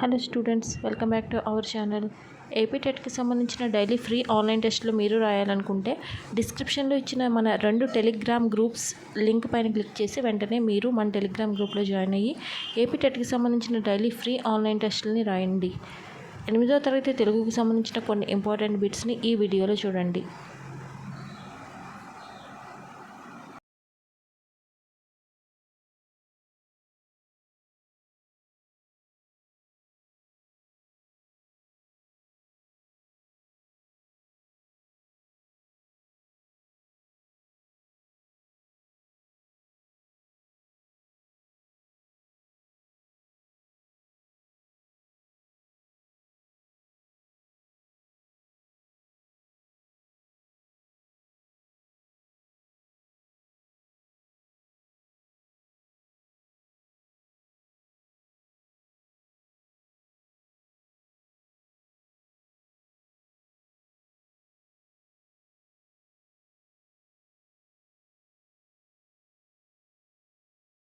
Hello students welcome back to our channel. AP టెట్కి సంబంధించిన daily free online టెస్ట్లు మీరు రాయాలనుకుంటే డిస్క్రిప్షన్లో ఇచ్చిన మన రెండు టెలిగ్రామ్ గ్రూప్స్ లింక్ పైన క్లిక్ చేసి వెంటనే మీరు మన టెలిగ్రామ్ గ్రూప్లో జాయిన్ అయ్యి ఏపీ టెట్కి సంబంధించిన డైలీ ఫ్రీ ఆన్లైన్ టెస్టులని రాయండి. ఎనిమిదో తరగతి తెలుగుకి సంబంధించిన కొన్ని ఇంపార్టెంట్ బిట్స్ని ఈ వీడియోలో చూడండి.